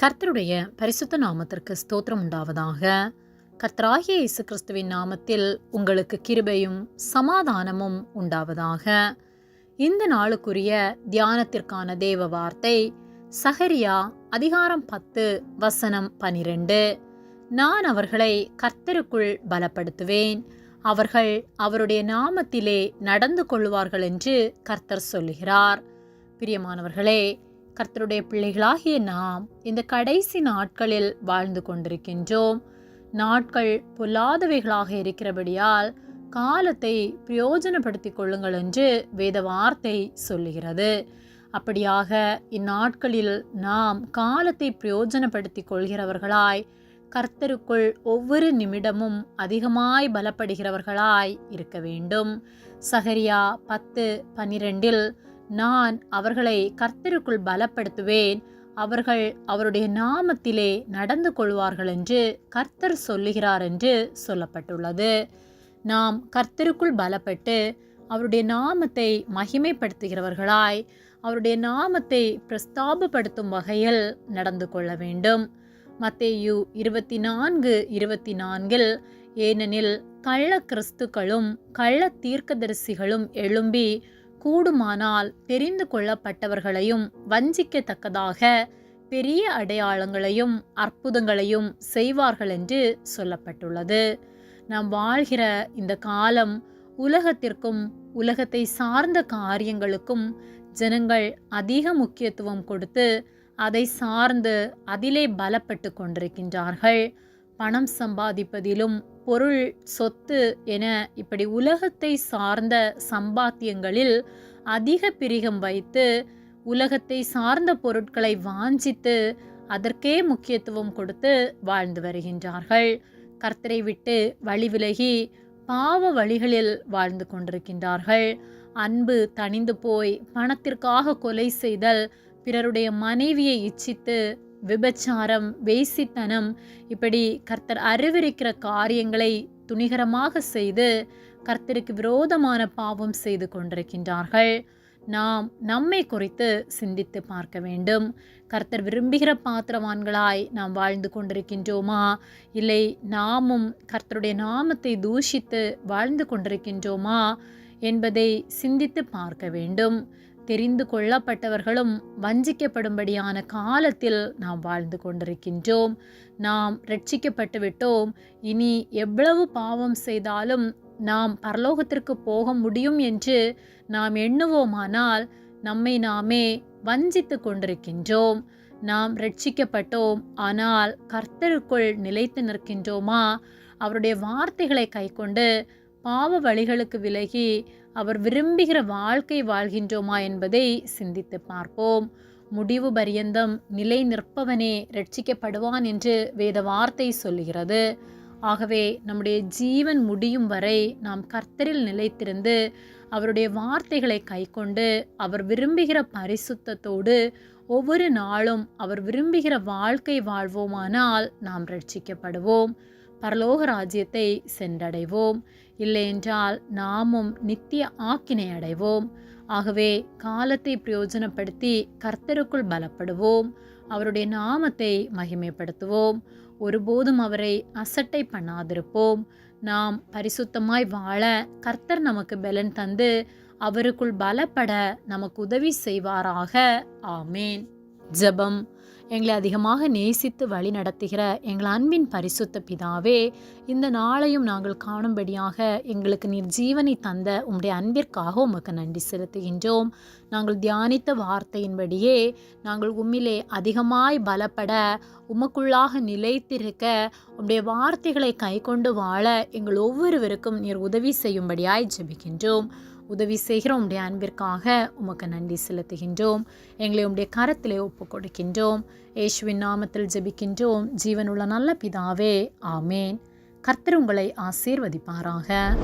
கர்த்தருடைய பரிசுத்த நாமத்திற்கு ஸ்தோத்திரம் உண்டாவதாக. கர்த்தராகிய இயேசு கிறிஸ்துவின் நாமத்தில் உங்களுக்கு கிருபையும் சமாதானமும் உண்டாவதாக. இந்த நாளுக்குரிய தியானத்திற்கான தேவ வார்த்தை சஹரியா அதிகாரம் பத்து வசனம் பனிரெண்டு. நான் அவர்களை கர்த்தருக்குள் பலப்படுத்துவேன். அவர்கள் அவருடைய நாமத்திலே நடந்து கொள்வார்கள் என்று கர்த்தர் சொல்லுகிறார். பிரியமானவர்களே கர்த்தருடைய பிள்ளைகளாகிய நாம் இந்த கடைசி நாட்களில் வாழ்ந்து கொண்டிருக்கின்றோம். நாட்கள் பொல்லாதவைகளாக இருக்கிறபடியால் காலத்தை பிரயோஜனப்படுத்திக் கொள்ளுங்கள் என்று வேத வார்த்தை சொல்லுகிறது. அப்படியாக இந்நாட்களில் நாம் காலத்தை பிரயோஜனப்படுத்திக் கொள்கிறவர்களாய் கர்த்தருக்குள் ஒவ்வொரு நிமிடமும் அதிகமாய் பலப்படுகிறவர்களாய் இருக்க வேண்டும். சகரியா பத்து பன்னிரெண்டில் நான் அவர்களை கர்த்தருக்குள் பலப்படுத்துவேன். அவர்கள் அவருடைய நாமத்திலே நடந்து கொள்வார்கள் என்று கர்த்தர் சொல்லுகிறார் என்று சொல்லப்பட்டுள்ளது. நாம் கர்த்தருக்குள் பலப்பட்டு அவருடைய நாமத்தை மகிமைப்படுத்துகிறவர்களாய் அவருடைய நாமத்தை பிரஸ்தாபப்படுத்தும் வகையில் நடந்து கொள்ள வேண்டும். மத்தேயு இருபத்தி நான்கு இருபத்தி நான்கில் ஏனெனில் கள்ள கிறிஸ்துக்களும் கள்ள தீர்க்கதரிசிகளும் எழும்பி கூடுமானால் தெரிந்து கொள்ளப்பட்டவர்களையும் வஞ்சிக்கத்தக்கதாக பெரிய அடையாளங்களையும் அற்புதங்களையும் செய்வார்கள் என்று சொல்லப்பட்டுள்ளது. நாம் வாழ்கிற இந்த காலம் உலகத்திற்கும் உலகத்தை சார்ந்த காரியங்களுக்கும் ஜனங்கள் அதிக முக்கியத்துவம் கொடுத்து அதை சார்ந்து அதிலே பலப்பட்டு கொண்டிருக்கின்றார்கள். பணம் சம்பாதிப்பதிலும் பொருள் சொத்து என இப்படி உலகத்தை சார்ந்த சம்பாத்தியங்களில் அதிக பிரிகம் வைத்து உலகத்தை சார்ந்த பொருட்களை வாஞ்சித்து அதற்கே முக்கியத்துவம் கொடுத்து வாழ்ந்து வருகின்றார்கள். கர்த்தரை விட்டு வழி விலகி பாவ வழிகளில் வாழ்ந்து கொண்டிருக்கின்றார்கள். அன்பு தணிந்து போய் பணத்திற்காக கொலை செய்தல் பிறருடைய மனைவியை இச்சித்து விபச்சாரம் வேசித்தனம் இப்படி கர்த்தர் அறிவிருக்கிற காரியங்களை துணிகரமாக செய்து கர்த்தருக்கு விரோதமான பாவம் செய்து கொண்டிருக்கின்றார்கள். நாம் நம்மை குறித்து சிந்தித்து பார்க்க வேண்டும். கர்த்தர் விரும்புகிற பாத்திரவான்களாய் நாம் வாழ்ந்து கொண்டிருக்கின்றோமா? இல்லை நாமும் கர்த்தருடைய நாமத்தை தூஷித்து வாழ்ந்து கொண்டிருக்கின்றோமா? என்பதை சிந்தித்து பார்க்க வேண்டும். தெரிந்து கொள்ளப்பட்டவர்களும் வஞ்சிக்கப்படும்படியான காலத்தில் நாம் வாழ்ந்து கொண்டிருக்கின்றோம். நாம் ரட்சிக்கப்பட்டு விட்டோம். இனி எவ்வளவு பாவம் செய்தாலும் நாம் பரலோகத்திற்கு போக முடியும் என்று நாம் எண்ணுவோமானால் நம்மை நாமே வஞ்சித்து கொண்டிருக்கின்றோம். நாம் ரட்சிக்கப்பட்டோம். ஆனால் கர்த்தருக்குள் நிலைத்து நிற்கின்றோமா? அவருடைய வார்த்தைகளை கைக்கொண்டு பாவ வழிகளுக்கு விலகி அவர் விரும்புகிற வாழ்க்கை வாழ்கின்றோமா என்பதை சிந்தித்து பார்ப்போம். முடிவு பரியந்தம் நிலை நிற்பவனே ரட்சிக்கப்படுவான் என்று வேத வார்த்தை சொல்லுகிறது. ஆகவே நம்முடைய ஜீவன் முடியும் வரை நாம் கர்த்தரில் நிலைத்திருந்து அவருடைய வார்த்தைகளை கைக்கொண்டு அவர் விரும்புகிற பரிசுத்தத்தோடு ஒவ்வொரு நாளும் அவர் விரும்புகிற வாழ்க்கை வாழ்வோமானால் நாம் ரட்சிக்கப்படுவோம். பரலோக ராஜ்யத்தை சென்றடைவோம். இல்லையென்றால் நாமும் நித்திய ஆக்கினை அடைவோம். ஆகவே காலத்தை பிரயோஜனப்படுத்தி கர்த்தருக்குள் பலப்படுவோம். அவருடைய நாமத்தை மகிமைப்படுத்துவோம். ஒருபோதும் அவரை அசட்டை பண்ணாதிருப்போம். நாம் பரிசுத்தமாய் வாழ கர்த்தர் நமக்கு பலன் தந்து அவருக்குள் பலப்பட நமக்கு உதவி செய்வாராக. ஆமேன். ஜெபம் எங்களை அதிகமாக நேசித்து வழி நடத்துகிற எங்கள் அன்பின் பரிசுத்த பிதாவே இந்த நாளையும் நாங்கள் காணும்படியாக எங்களுக்கு நீர் ஜீவனை தந்த உம்முடைய அன்பிற்காக உமக்கு நன்றி செலுத்துகின்றோம். நாங்கள் தியானித்த வார்த்தையின்படியே நாங்கள் உம்மிலே அதிகமாய் பலப்பட உமக்குள்ளாக நிலைத்திருக்க உம்முடைய வார்த்தைகளை கைக்கொண்டு வாழ எங்கள் ஒவ்வொருவருக்கும் நீர் உதவி செய்யும்படியாய் ஜெபிக்கின்றோம். உதவி செய்கிற உம்முடைய அன்பிற்காக உமக்கு நன்றி செலுத்துகின்றோம். எங்களை உம்முடைய கரத்திலே ஒப்பு கொடுக்கின்றோம் ஏசுவின் நாமத்தில் ஜெபிக்கின்றோம். ஜீவனுள்ள நல்ல பிதாவே ஆமேன். கர்த்தர் உங்களை ஆசீர்வதிப்பாராக.